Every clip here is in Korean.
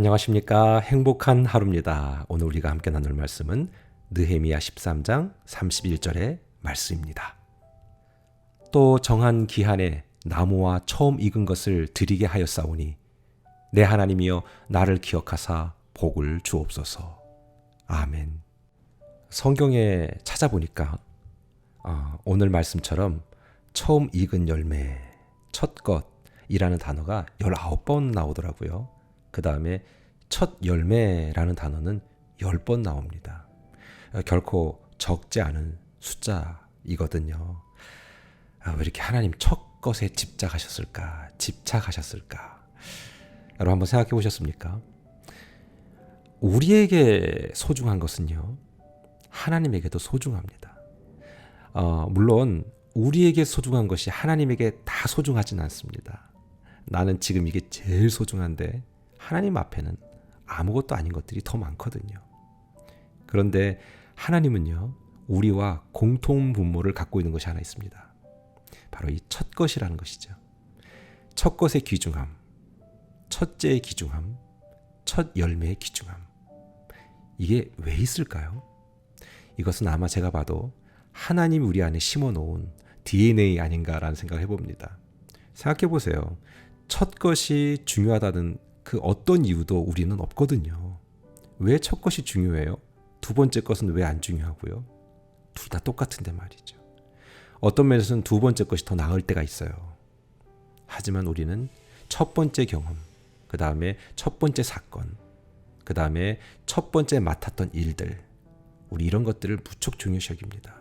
안녕하십니까. 행복한 하루입니다. 오늘 우리가 함께 나눌 말씀은 느헤미야 13장 31절의 말씀입니다. 또 정한 기한에 나무와 처음 익은 것을 드리게 하였사오니 내 하나님이여 나를 기억하사 복을 주옵소서. 아멘. 성경에 찾아보니까 어, 오늘 말씀처럼 처음 익은 열매, 첫 것이라는 단어가 19번 나오더라고요. 그 다음에 첫 열매라는 단어는 10번 나옵니다. 어, 결코 적지 않은 숫자이거든요. 아, 왜 이렇게 하나님 첫 것에 집착하셨을까? 집착하셨을까? 여러분 한번 생각해 보셨습니까? 우리에게 소중한 것은요, 하나님에게도 소중합니다. 어, 물론 우리에게 소중한 것이 하나님에게 다 소중하진 않습니다. 나는 지금 이게 제일 소중한데 하나님 앞에는 아무것도 아닌 것들이 더 많거든요. 그런데 하나님은요, 우리와 공통 분모를 갖고 있는 것이 하나 있습니다. 바로 이 첫 것이라는 것이죠. 첫 것의 귀중함, 첫째의 귀중함, 첫 열매의 귀중함. 이게 왜 있을까요? 이것은 아마 제가 봐도 하나님 우리 안에 심어 놓은 DNA 아닌가라는 생각을 해봅니다. 생각해 보세요. 첫 것이 중요하다는 그 어떤 이유도 우리는 없거든요. 왜 첫 것이 중요해요? 두 번째 것은 왜 안 중요하고요? 둘 다 똑같은데 말이죠. 어떤 면에서는 두 번째 것이 더 나을 때가 있어요. 하지만 우리는 첫 번째 경험, 그 다음에 첫 번째 사건, 그 다음에 첫 번째 맡았던 일들, 우리 이런 것들을 무척 중요시 여깁니다.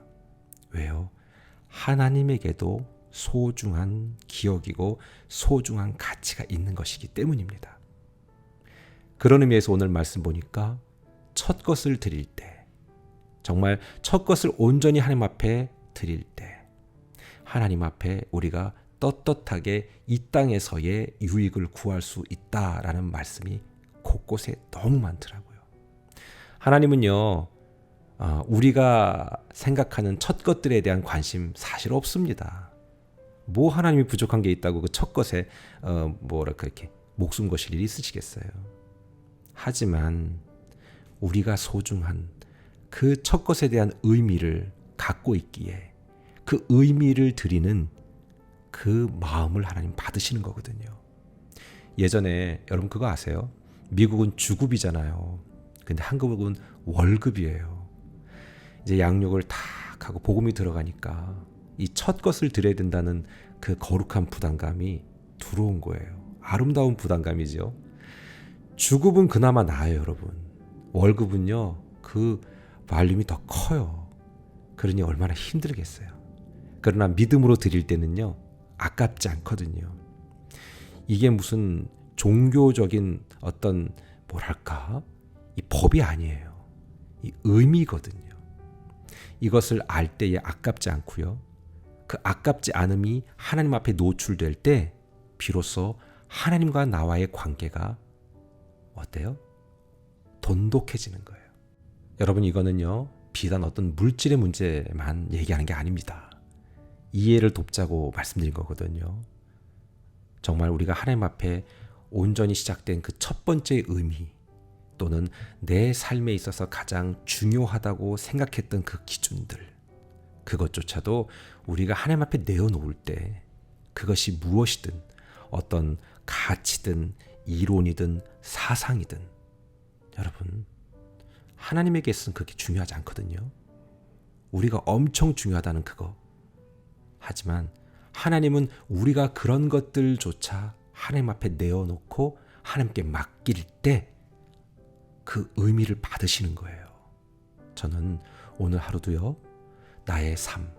왜요? 하나님에게도 소중한 기억이고 소중한 가치가 있는 것이기 때문입니다. 그런 의미에서 오늘 말씀 보니까 첫 것을 드릴 때, 정말 첫 것을 온전히 하나님 앞에 드릴 때, 하나님 앞에 우리가 떳떳하게 이 땅에서의 유익을 구할 수 있다라는 말씀이 곳곳에 너무 많더라고요. 하나님은요, 어, 우리가 생각하는 첫 것들에 대한 관심 사실 없습니다. 뭐 하나님이 부족한 게 있다고 그 첫 것에 어, 뭐랄까 이렇게 목숨 거실 일이 있으시겠어요. 하지만 우리가 소중한 그 첫 것에 대한 의미를 갖고 있기에 그 의미를 드리는 그 마음을 하나님 받으시는 거거든요. 예전에 여러분 그거 아세요? 미국은 주급이잖아요. 근데 한국은 월급이에요. 이제 양육을 탁 하고 복음이 들어가니까 이 첫 것을 드려야 된다는 그 거룩한 부담감이 들어온 거예요. 아름다운 부담감이죠. 주급은 그나마 나아요, 여러분. 월급은요, 그 발륨이 더 커요. 그러니 얼마나 힘들겠어요. 그러나 믿음으로 드릴 때는요, 아깝지 않거든요. 이게 무슨 종교적인 어떤 뭐랄까 이 법이 아니에요. 이 의미거든요. 이것을 알 때에 아깝지 않고요. 그 아깝지 않음이 하나님 앞에 노출될 때 비로소 하나님과 나와의 관계가 어때요? 돈독해지는 거예요. 여러분 이거는요. 비단 어떤 물질의 문제만 얘기하는 게 아닙니다. 이해를 돕자고 말씀드린 거거든요. 정말 우리가 하나님 앞에 온전히 시작된 그 첫 번째 의미 또는 내 삶에 있어서 가장 중요하다고 생각했던 그 기준들 그것조차도 우리가 하나님 앞에 내어놓을 때 그것이 무엇이든 어떤 가치든 이론이든 사상이든 여러분 하나님에게서는 그게 중요하지 않거든요. 우리가 엄청 중요하다는 그거. 하지만 하나님은 우리가 그런 것들조차 하나님 앞에 내어놓고 하나님께 맡길 때 그 의미를 받으시는 거예요. 저는 오늘 하루도요, 나의 삶,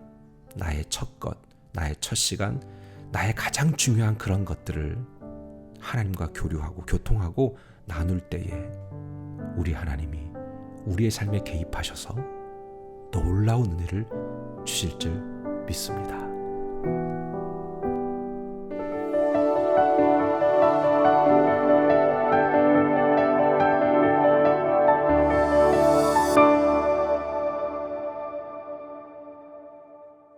나의 첫 것, 나의 첫 시간, 나의 가장 중요한 그런 것들을 하나님과 교류하고 교통하고 나눌 때에 우리 하나님이 우리의 삶에 개입하셔서 놀라운 은혜를 주실 줄 믿습니다.